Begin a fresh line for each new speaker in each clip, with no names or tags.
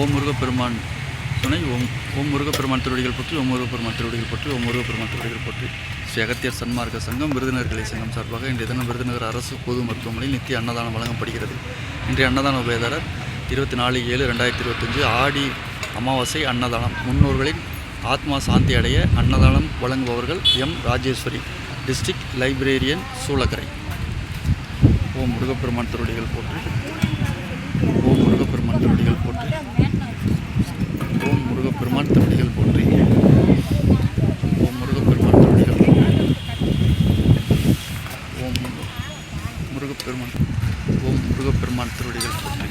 ஓம் முருகப்பெருமான் துணை ஓம் ஓம் முருகப்பெருமான் திருவடிகள் பற்றி ஓம் முருகப்பெருமான் திருவடிகள் பற்றி ஓம் முருகப்பெருமான் திருவடிகள் பற்றி. ஸ்ரீ அகத்தியர் சன்மார்க்க சங்கம் விருதுநர்களை சங்கம் சார்பாக இன்றைய தினம் விருதுநகர் அரசு பொது மருத்துவமனையில் நித்திய அன்னதானம் வழங்கப்படுகிறது. இன்றைய அன்னதான உபயதாரர் இருபத்தி நாலு ஏழு ரெண்டாயிரத்தி இருபத்தஞ்சு ஆடி அமாவாசை அன்னதானம். முன்னோர்களின் ஆத்மா சாந்தி அடைய அன்னதானம் வழங்குபவர்கள் M Rajeshwari district librarian Soolakkarai. ஓம் முருகப்பெருமான் திருவடிகள் போற்றி ஓம் முருகப்பெருமான் திருவடிகள் போற்றி. முருகப்பெருமான் திருவடிகள் போற்றி. ஓம் முருகப்பெருமான் திருடிகள் ஓம் முருகப்பெருமான் ஓம் முருகப்பெருமான் திருவடிகள் போற்றி.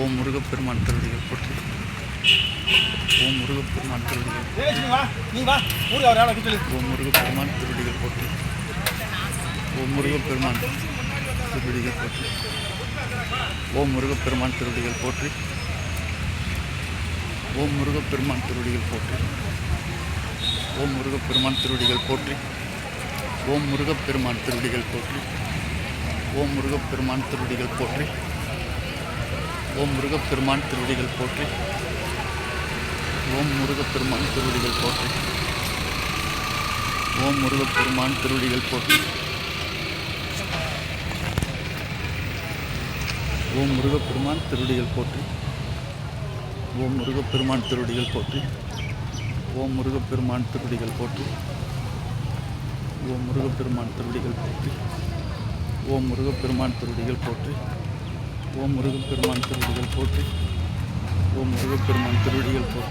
ஓம் முருகப்பெருமான் திருடிகள் போற்றி. ஓம் முருகப்பெருமான்
திருடிகள்
ஓம் முருகப்பெருமான் திருடிகள் போற்றி. ஓம் முருகப்பெருமான் திருடிகள் போற்றி. ஓம் முருகப்பெருமான் திருடிகள் போற்றி. ஓம் முருகப்பெருமான் திருவடிகள் போற்றி. ஓம் முருகப்பெருமான் திருவடிகள் போற்றி. ஓம் முருகப்பெருமான் திருவடிகள் போற்றி. ஓம் முருகப்பெருமான் திருவடிகள் போற்றி. ஓம் முருகப்பெருமான் திருவடிகள் போற்றி. ஓம் முருகப்பெருமான் திருவடிகள் போற்றி. ஓம் முருகப்பெருமான் திருவடிகள் போற்றி. ஓம் முருகப்பெருமான் திருவடிகள் போற்றி. ஓம் முருகப்பெருமான் திருவடிகள் போற்றி ஓம் முருகப்பெருமான் திருவடிகள் போற்றி ஓம் முருகப்பெருமான் திருவடிகள் போற்றி ஓம் முருகப்பெருமான் திருவடிகள் போற்றி ஓம் முருகப்பெருமான் திருவடிகள் போற்றி ஓம் முருகப்பெருமான் திருவடிகள் போற்றி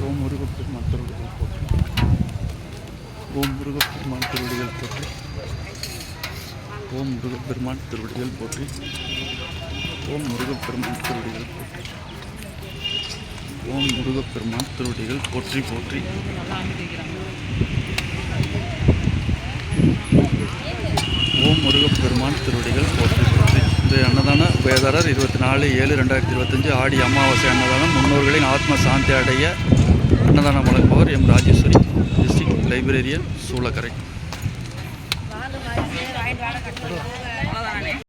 ஓம் முருகப்பெருமான் திருவடிகள் போற்றி ஓம் முருகப்பெருமான் திருவடிகள் போற்றி ஓம் முருகப்பெருமான் திருவடிகள் போற்றி ஓம் முருகப்பெருமான் திருவடிகள் போற்றி ஓம் முருகப்பெருமான் திருவடிகள் போற்றி போற்றி. ஓம் முருகப்பெருமான் திருவடிகள் போற்றி போற்றி. இந்த அன்னதான வேதாரர் இருபத்தி நாலு ஏழு ரெண்டாயிரத்தி இருபத்தஞ்சு ஆடி அமாவாசை அன்னதானம். முன்னோர்களின் ஆத்ம சாந்தி அடைய அன்னதானம் வழங்குபவர் M Rajeshwari district librarian Soolakkarai.